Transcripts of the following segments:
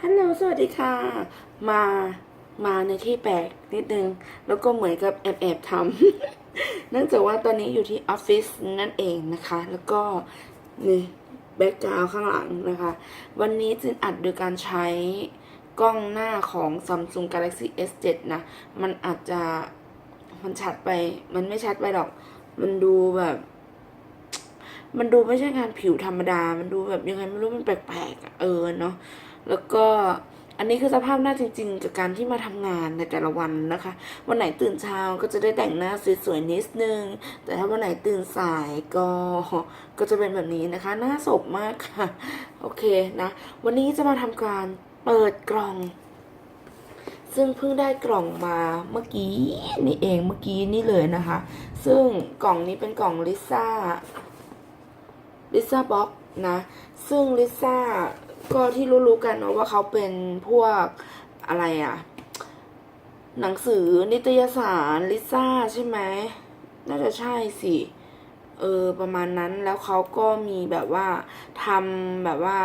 ฮัลโหลสวัสดีค่ะ มามาในที่แปลกนิดนึง แล้วก็เหมือนกับแอบแอบทำเนื่องจากว่าตอนนี้อยู่ที่ออฟฟิศนั่นเองนะคะ แล้วก็นี่แบ็กกราวข้างหลังนะคะ วันนี้จินอัดโดยการใช้กล้องหน้าของ Samsung Galaxy S7 นะ มันอาจจะมันชัดไป มันไม่ชัดไปหรอก มันดูแบบ มันดูไม่ใช่งานผิวธรรมดา มันดูแบบยังไงไม่รู้มันแปลกๆเออเนาะ แล้วก็อันนี้คือสภาพหน้าจริง ๆ จากการที่มาทำงานในแต่ละวันนะคะ วันไหนตื่นเช้าก็จะได้แต่งหน้าสวยๆนิดนึง แต่ถ้าวันไหนตื่นสายก็ก็จะเป็นแบบนี้นะคะ หน้าศพมากค่ะ โอเคนะ วันนี้จะมาทำการเปิดกล่อง ซึ่งเพิ่งได้กล่องมาเมื่อกี้นี่เองเมื่อกี้นี่เลยนะคะ ซึ่งกล่องนี้เป็นกล่องลิซ่าลิซ่าบ็อกนะ ซึ่งลิซ่า ก็ที่รู้ๆกันเนาะว่าเขาเป็นพวกอะไรอะหนังสือนิตยสารลิซ่าใช่ไหมน่าจะใช่สิเออประมาณนั้นแล้วเขาก็มีแบบว่าทำแบบว่า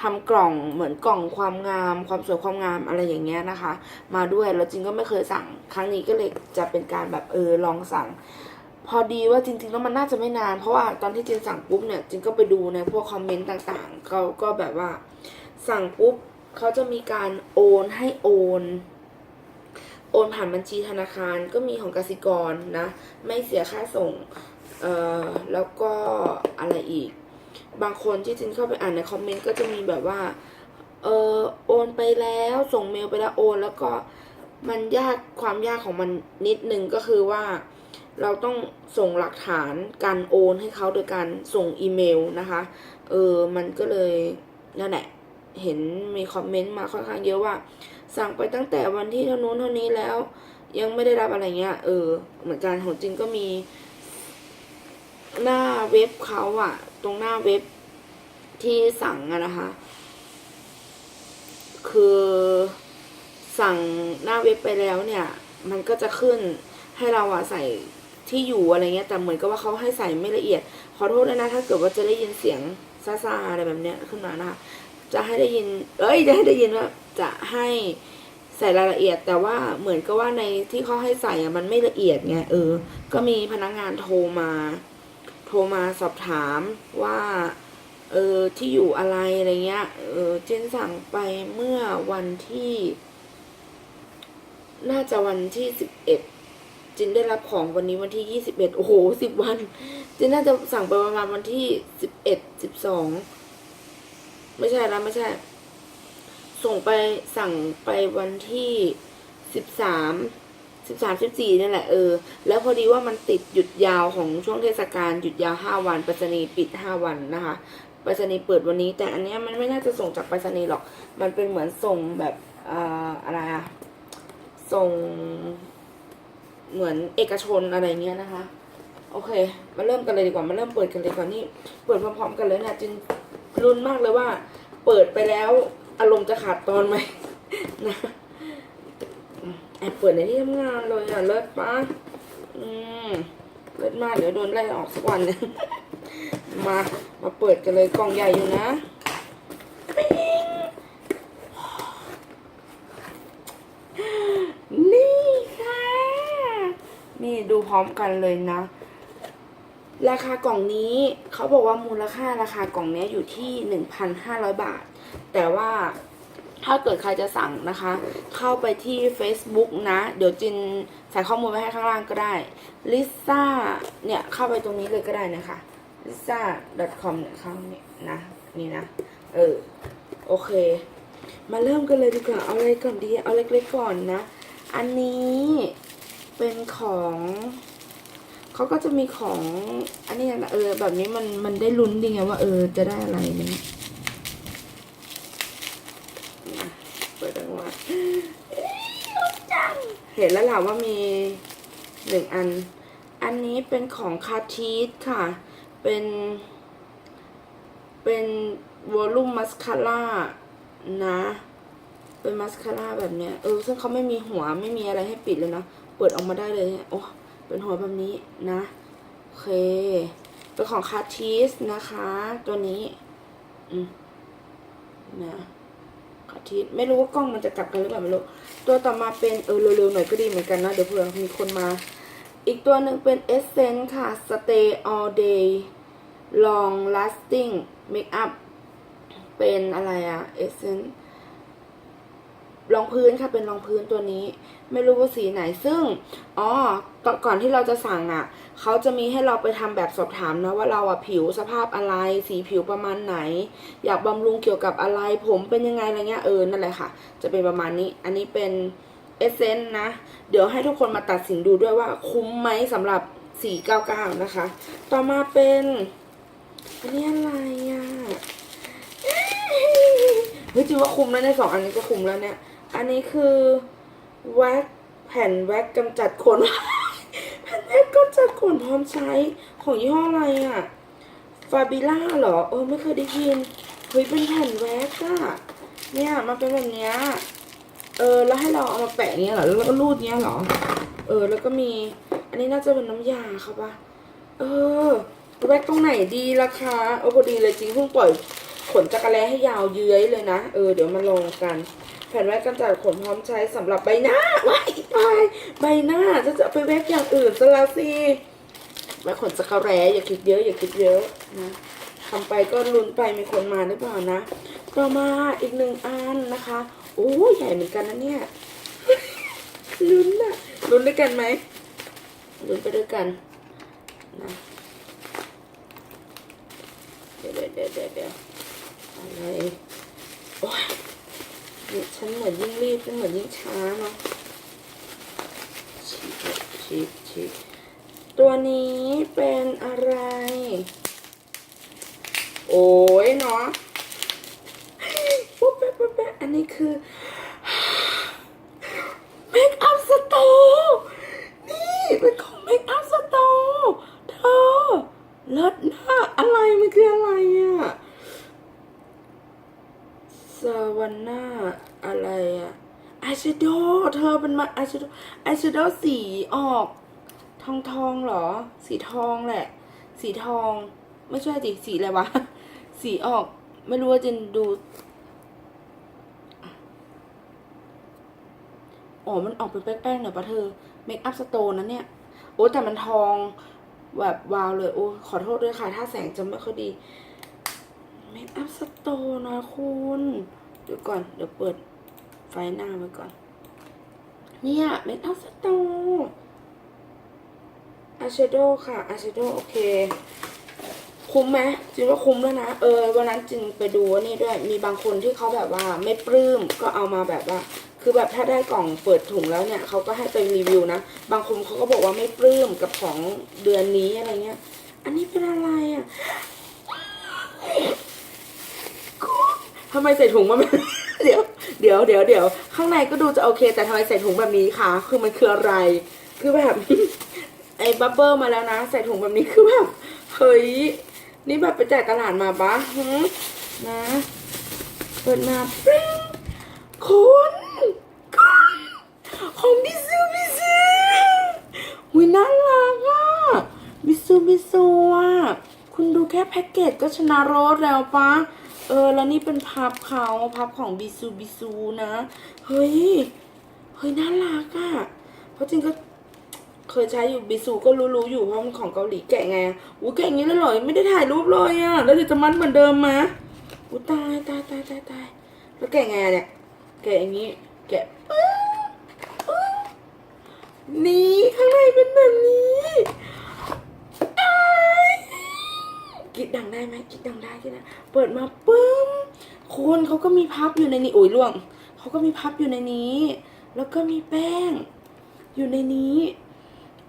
ทำกล่องเหมือนกล่องความงาม ความสวยความงามอะไรอย่างเงี้ยนะคะ มาด้วยแล้วจริงก็ไม่เคยสั่งครั้งนี้ก็เลยจะเป็นการแบบเออลองสั่ง พอดีว่าจริงๆแล้วมันน่าจะไม่นาน เพราะว่าตอนที่จินสั่งปุ๊บเนี่ยจินก็ไปดูในพวกคอมเมนต์ต่างๆเขาก็แบบว่าสั่งปุ๊บเขาจะมีการโอนให้โอน โอนผ่านบัญชีธนาคารก็มีของกสิกรนะ ไม่เสียค่าส่งเอ่อแล้วก็อะไรอีก บางคนที่จินเข้าไปอ่านในคอมเมนต์ก็จะมีแบบว่าเออโอนไปแล้วส่งเมลไปแล้วโอน แล้วก็มันยากความยากของมันนิดนึงก็คือว่า เราต้องส่งหลักฐานการโอนให้เขาโดยการส่งอีเมลนะคะ เออ มันก็เลยนั่นแหละ เห็นมีคอมเมนต์มาค่อนข้างเยอะว่า สั่งไปตั้งแต่วันที่เท่านู้นเท่านี้แล้ว ยังไม่ได้รับอะไรเงี้ย เออ เหมือนกันของจริงก็มี หน้าเว็บเขาอะตรงหน้าเว็บที่สั่งอะนะคะ คือสั่งหน้าเว็บไปแล้วเนี่ย มันก็จะขึ้นให้เราอะใส่ ที่อยู่อะไรเงี้ยแต่เหมือนกับว่าเขาให้ใส่ไม่ละเอียด ขอโทษด้วยนะถ้าเกิดว่าจะได้ยินเสียงซ่าๆอะไรแบบเนี้ยขึ้นมานะคะจะให้ได้ยิน เอ้ยจะให้ได้ยินว่าจะให้ใส่รายละเอียด แต่ว่าเหมือนกับว่าในที่เขาให้ใส่อะมันไม่ละเอียดไงเออ ก็มีพนักงานโทรมา โทรมาสอบถามว่าเออที่อยู่อะไรอะไรเงี้ย เออเจนสั่งไปเมื่อวันที่ น่าจะวันที่สิบเอ็ด จินได้รับของวันนี้วันที่ยี่สิบเอ็ดโอ้โหสิบวัน จินน่าจะสั่งไปประมาณวันที่สิบเอ็ดสิบสองไม่ใช่แล้วไม่ใช่ ส่งไปสั่งไปวันที่สิบสามสิบสามสิบสี่นี่แหละ เออ แล้วพอดีว่ามันติดหยุดยาวของช่วงเทศกาลหยุดยาวห้าวันไปรษณีย์ปิดห้าวันนะคะไปรษณีย์เปิดวันนี้ แต่อันเนี้ยมันไม่น่าจะส่งจากไปรษณีย์หรอก มันเป็นเหมือนส่งแบบอ่าอะไรอะส่ง เหมือนเอกชนอะไรเงี้ยนะคะ โอเค มาเริ่มกันเลยดีกว่ามาเริ่มเปิดกันเลยดีกว่านี่เปิดพร้อมๆกันเลยนะจินรุนมากเลยว่า เปิดไปแล้วอารมณ์จะขาดตอนไหมนะแอบเปิดในที่ทำงานเลยอะเลิศปะอืมเลิศมากเดี๋ยวโดนไล่ออกสักวันนึงมามาเปิดกันเลยกล่องใหญ่อยู่นะปิ๊งนี่ค่ะ นี่ ดูพร้อมกันเลยนะ ราคากล่องนี้เขาบอกว่ามูลค่าราคากล่องนี้อยู่ที่หนึ่งพันห้าร้อยบาท แต่ว่าถ้าเกิดใครจะสั่งนะคะ เข้าไปที่ Facebook นะ เดี๋ยวจินใส่ข้อมูลไว้ให้ข้างล่างก็ได้ลิซ่าเนี่ย เข้าไปตรงนี้เลยก็ได้นะคะ lisa com เนี่ยเข้าเนี่ยนะ นี่นะ เออ โอเค มาเริ่มกันเลยดีกว่า เอาอะไรก่อนดี เอาเล็กๆก่อนนะ อันนี้ เป็นของเขาก็จะมีของอันนี้นะเออ แบบนี้มันมันได้ลุ้นดีไงว่าเออจะได้อะไรเนี่ยนะเปิดออกมาเห็นแล้วแหละว่ามีหนึ่งอัน อันนี้เป็นของคาทีสค่ะ เป็น เป็นวอลลุ่มมัสคาร่านะ เป็นมัสคาร่าแบบเนี้ยเออซึ่งเขาไม่มีหัวไม่มีอะไรให้ปิดเลยนะเปิดออกมาได้เลยโอ้เป็นหัวแบบนี้นะโอเค เป็นของคาทีสนะคะ ตัวนี้ อืมนะทิตย์ไม่รู้ว่ากล้องมันจะกลับกันหรือเปล่าไม่รู้ตัวต่อมาเป็นเออเร็วๆหน่อยก็ดีเหมือนกันนะ เดี๋ยวเผื่อมีคนมา อีกตัวหนึ่งเป็น Essence ค่ะ Stay All Day Long Lasting Makeup เป็นอะไรอะ Essence รองพื้นค่ะเป็นรองพื้นตัวนี้ ไม่รู้ว่าสีไหนซึ่งอ๋อก่อนก่อนที่เราจะสั่งอะเขาจะมีให้เราไปทำแบบสอบถามนะว่าเราอะผิวสภาพอะไร สีผิวประมาณไหน อยากบำรุงเกี่ยวกับอะไร ผมเป็นยังไงอะไรเงี้ยเออนั่นแหละค่ะ จะเป็นประมาณนี้ อันนี้เป็นเอเซนต์นะ เดี๋ยวให้ทุกคนมาตัดสินดูด้วยว่าคุ้มไหมสำหรับ 499 นะคะ ต่อมาเป็นอันนี้อะไรอะเฮ้ยจริงว่าคุ้มแล้วในยสองอันนี้ก็คุ้มแล้วเนี่ย อันนี้คือแว็กแผ่นแว็กกำจัดขน แผ่นแว็กกำจัดขนพร้อมใช้ของยี่ห้ออะไรอะฟาบิล่าเหรอ เออไม่เคยได้ยิน เฮ้ยเป็นแผ่นแว็กอะเนี่ยมันเป็นแบบเนี้ย เออแล้วให้เราเอามาแปะเงี้ยเหรอ แล้วก็รูดเงี้ยเหรอ เออแล้วก็มี อันนี้น่าจะเป็นน้ำยาครับปะเออแว็กตรงไหนดีล่ะคะเออพอดีเลยจริงเพิ่งปล่อยขนจักรแลให้ยาวเยื้อยเลยนะ เออเดี๋ยวมาลองกัน แผ่นแว็กกำจัดขนพร้อมใช้สำหรับใบหน้าว้ายตายใบหน้าจะจะไปแว็กอย่างอื่นซะและสิแว็กขนจักรแลอย่าคิดเยอะ อย่าคิดเยอะนะทำไปก็ลุ้นไปมีคนมาหรือเปล่านะ ต่อมาอีกหนึ่งอันนะคะ โอ้ใหญ่เหมือนกันนะเนี่ยลุ้นอะลุ้นด้วยกันไหมลุ้นไปด้วยกันนะเดี๋ยวเดี๋ยวเดี๋ยวเดี๋ยวอะไรโอ้ย ฉันเหมือนยิ่งรีบฉันเหมือนยิ่งช้าเนาะฉีกฉีกฉีกตัวนี้เป็นอะไร โอ้ยเนาะปุ๊บแป๊บปุ๊บแป๊บอันนี้คือ เมคอัพสโตร์นี่เป็นของเมคอัพสโตร์เธอเลิศนะอะไรมันคืออะไรอะสวาน่าอะไรอะอายแชโดว์เธ อาอายแชโดว์อายแชโดว์สีออก ทองทองเหรอ สีทองแหละ สีทอง ไม่ใช่ดิสีอะไรวะ สีออก ไม่รู้ว่าจะดูอ๋อ มันออกเป็นแป้งๆหน่อยปะเธอ เมคอัพสโตนนะเนี่ย โอ้แต่มันทองแบบวาวเลย โอ้ขอโทษด้วยค่ะ ถ้าแสงจะไม่ค่อยดี เมคอัพสโตนนะคุณ เดี๋ยวก่อน เดี๋ยวเปิดไฟหน้าไว้ก่อน เนี่ยเมคอัพสโตอายแชโดว์ค่ะอายแชโดว์โอเค คุ้มไหมจริงว่าคุ้มแล้วนะ เออ วันนั้นจริงไปดูว่านี่ด้วย มีบางคนที่เขาแบบว่าไม่ปลื้มก็เอามาแบบว่า คือแบบถ้าได้กล่องเปิดถุงแล้วเนี่ยเขาก็ให้ไปรีวิวนะ บางคนเขาก็บอกว่าไม่ปลื้มกับของเดือนนี้อะไรเงี้ย อันนี้เป็นอะไรอะทำไมใส่ถุงมาแบบเดี๋ยว เดี๋ยวเดี๋ยวเดี๋ยวข้างในก็ดูจะโอเค แต่ทำไมใส่ถุงแบบนี้คะคือมันคืออะไร คือแบบไอ้บับเบิ้ลมาแล้วนะ ใส่ถุงแบบนี้คือแบบเฮ้ยนี่แบบไปจ่ายตลาดมาปะนะเปิดมาปริ้งคุณคุณของบิซูบิซูหุยน่ารักอะบิซูบิซูอะคุณดูแค่แพ็กเกจก็ชนะรสแล้วปะ เออ แล้วนี่เป็นพับเขาพับของบิซูบิซูนะ เฮ้ย เฮ้ย น่ารักอะ เพราะจริงก็เคยใช้อยู่บิซูก็รู้ๆอยู่เพราะมันของเกาหลีแกะไงอู้แกะอย่างนี้เลยเหรอไม่ได้ถ่ายรูปเลยอะ แล้วเดี๋ยวจะมัดเหมือนเดิมมะอู้ตายตายตายตายตายแล้วแกะไงเนี่ย แกะอย่างนี้ แกะนี่ข้างในเป็นแบบนี้อ้าย กิดดังได้ไหมกิดดังได้กิดดังเปิดมาปึ้มคุณเขาก็มีพับอยู่ในนี้โอ้ยล่วงเขาก็มีพับอยู่ในนี้ แล้วก็มีแป้ง อยู่ในนี้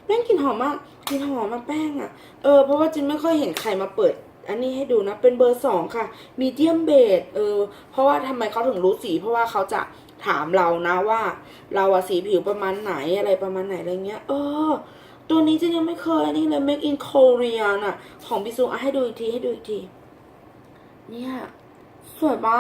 แป้งกลิ่นหอมมากกลิ่นหอมมาแป้งอะ่ะเออเพราะว่าจินไม่ค่อยเห็นใครมาเปิด อันนี้ให้ดูนะ เป็นเบอร์สองค่ะ มีเดียมเบดเออ เพราะว่าทำไมเขาถึงรู้สีเพราะว่าเขาจะถามเรานะว่า เราอะสีผิวประมาณไหนอะไรประมาณไหนอะไรเงี้ย เออ ตัวนี้จินยังไม่เคยนนี้เลย make in Korea น่ะ ของบิซูอะให้ดูอีกทีให้ดูอีกที เนี่ย สวยปะ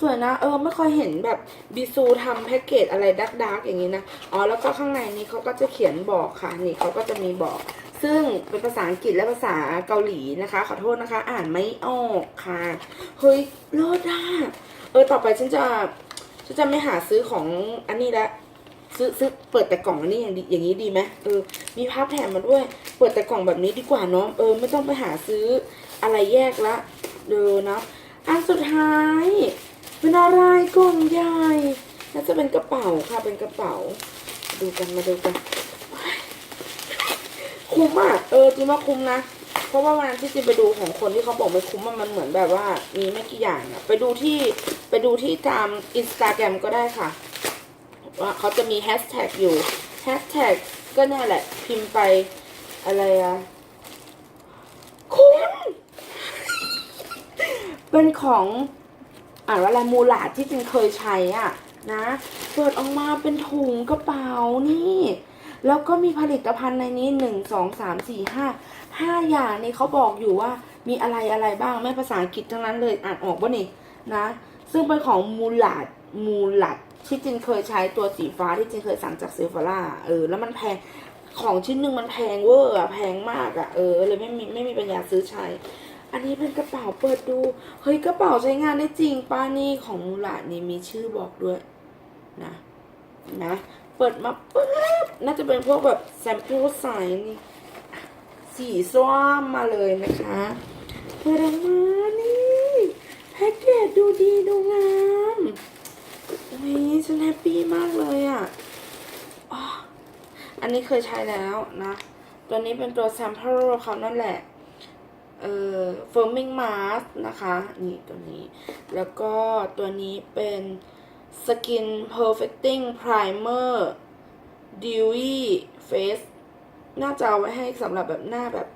สวยนะ เออ ไม่ค่อยเห็นแบบบิซูทำแพ็กเกจอะไรดักดักอย่างนี้นะ อ๋อ แล้วก็ข้างในนี้เขาก็จะเขียนบอกค่ะ นี่เขาก็จะมีบอก ซึ่งเป็นภาษาอังกฤษและภาษาเกาหลีนะคะ ขอโทษนะคะ อ่านไม่ออกค่ะ เฮ้ยเลิศอะเออ ต่อไปฉันจะฉันจะไม่หาซื้อของอันนี้ละ ซื้อซื้อเปิดแต่กล่องอันนี้อย่างดีอย่างนี้ดีไหมเออ มีภาพแถมมาด้วย เปิดแต่กล่องแบบนี้ดีกว่าเนาะเออไม่ต้องไปหาซื้ออะไรแยกละเดูนะอันสุดท้ายเป็นอะไรกล่องใหญ่น่าจะเป็นกระเป๋าค่ะเป็นกระเป๋า ดูกันมาดูกันคุ้มอะเออจริงว่าคุ้มนะเพราะว่าวันที่จินไปดูของคนที่เขาบอกไม่คุ้มมันเหมือนแบบว่ามีไม่กี่อย่างอะไปดูที่ไปดูที่ตามอินสตาแกรมก็ได้ค่ะ ว่าเขาจะมีแฮชแท็กอยู่แฮชแท็กก็เนี่ยแหละ พิมพ์ไปอะไรอะคุ้มเป็นของอ่านว่าอะไรมูลาดที่จินเคยใช้อะนะเปิดออกมาเป็นถุงกระเป๋านี่ แล้วก็มีผลิตภัณฑ์ในนี้หนึ่งสองสามสี่ห้าห้าอย่างนี่เขาบอกอยู่ว่ามีอะไรอะไรบ้างไม่ภาษาอังกฤษทั้งนั้นเลยอ่านออกป่ะนี่นะ ซึ่งเป็นของมูลาดมูลัด ที่จินเคยใช้ตัวสีฟ้าที่จินเคยสั่งจากเซฟาร่าเออ แล้วมันแพงของชิ้นหนึ่งมันแพงเวอร์อะแพงมากอะเออเลยไม่มีไม่มีปัญญาซื้อใช้ อันนี้เป็นกระเป๋าเปิดดู เฮ้ยกระเป๋าใช้งานได้จริงป้านี่ของมูลานี่มีชื่อบอกด้วยนะนะเปิดมาปุ๊บน่าจะเป็นพวกแบบแซมเปิลไซส์นี่สีส้มมาเลยนะคะเปิดออกมานี่แพ็กเกจดูดีดูงาม อุ้ยฉันแฮปปี้มากเลยอะอ๋ออันนี้เคยใช้แล้วนะ ตัวนี้เป็นตัวแซมเปิลเขานั่นแหละ เอ่อ firming mask นะคะ นี่ตัวนี้ แล้วก็ตัวนี้เป็น skin perfecting primer dewy face น่าจะเอาไว้ให้สำหรับแบบหน้าแบบ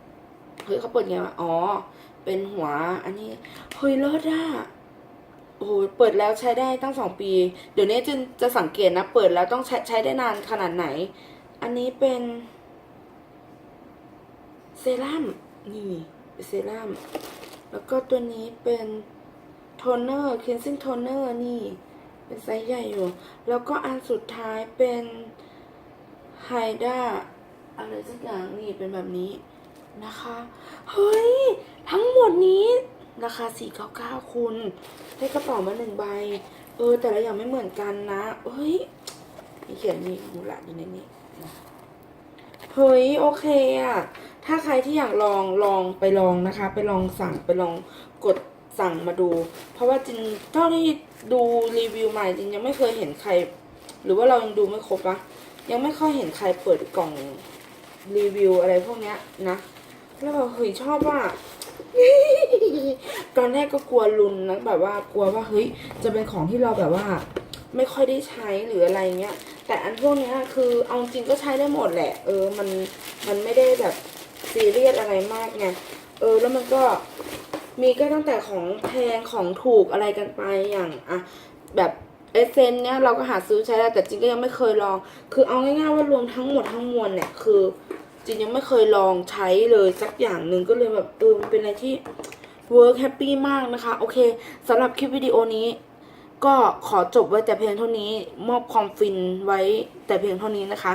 เฮ้ยเขาเปิดไงวะอ๋อ เป็นหัว อันนี้ เฮ้ยเลิศอะ โอ้โหเปิดแล้วใช้ได้ตั้งสองปี เดี๋ยวนี้จะจะสังเกตนะ เปิดแล้วต้องใช้ใช้ได้นานขนาดไหน อันนี้เป็นเซรั่มนี่เป็นเซรั่มแล้วก็ตัวนี้เป็นโทนเนอร์ cleansing toner นี่ เป็นไซส์ใหญ่อยู่ แล้วก็อันสุดท้ายเป็นไฮด้าอะไรสักอย่างนี่เป็นแบบนี้นะคะ เฮ้ย ทั้งหมดนี้ ราคา 499 คุณ ได้กระเป๋ามาหนึ่งใบ เออ แต่ละอย่างไม่เหมือนกันนะ เฮ้ยมีเขียนนี่มูละอยู่ในนี้นะเฮ้ย โอเคอะถ้าใครที่อยากลองลองไปลองนะคะ ไปลองสั่งไปลองกดสั่งมาดู เพราะว่าจินเท่าที่ดูรีวิวใหม่จินยังไม่เคยเห็นใคร หรือว่าเรายังดูไม่ครบอะยังไม่ค่อยเห็นใครเปิดกล่องรีวิวอะไรพวกเนี้ยนะ แล้วแบบเฮ้ยชอบว่า ตอนแรกก็กลัวลุนนะแบบว่ากลัวว่าเฮ้ยจะเป็นของที่เราแบบว่า ไม่ค่อยได้ใช้หรืออะไรเงี้ยแต่อันพวกนี้คือเอาจริงก็ใช้ได้หมดแหละ เออมันมันไม่ได้แบบซีเรียสอะไรมากไงเออแล้วมันก็มีก็ตั้งแต่ของแพงของถูกอะไรกันไปอย่างอะแบบเอเซนเนี้ยเราก็หาซื้อใช้ได้แต่จริงก็ยังไม่เคยลอง คือเอาง่ายๆว่ารวมทั้งหมดทั้งมวลเนี่ยคือ จริงยังไม่เคยลองใช้เลยสักอย่างหนึ่งก็เลยแบบเออมันเป็นอะไรที่เวิร์กแฮปปี้มากนะคะ โอเคสำหรับคลิปวิดีโอนี้ ก็ขอจบไว้แต่เพียงเท่านี้ มอบความฟินไว้แต่เพียงเท่านี้นะคะ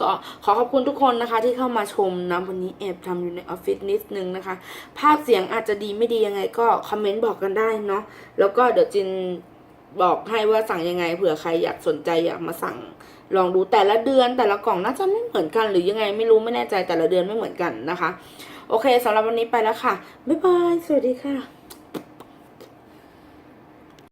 ก็ขอขอบคุณทุกคนนะคะ ที่เข้ามาชมนะวันนี้แอบทำอยู่ในออฟฟิศนิดนึงนะคะ ภาพเสียงอาจจะดีไม่ดียังไง ก็คอมเมนต์บอกกันได้เนาะแล้วก็เดี๋ยวจินบอกให้ว่าสั่งยังไงเผื่อใครอยากสนใจอยากมาสั่ง ลองดูแต่ละเดือนแต่ละกล่องน่าจะไม่เหมือนกัน หรือยังไงไม่รู้ไม่แน่ใจแต่ละเดือนไม่เหมือนกันนะคะ โอเคสำหรับวันนี้ไปแล้วค่ะ บ๊ายบาย สวัสดีค่ะ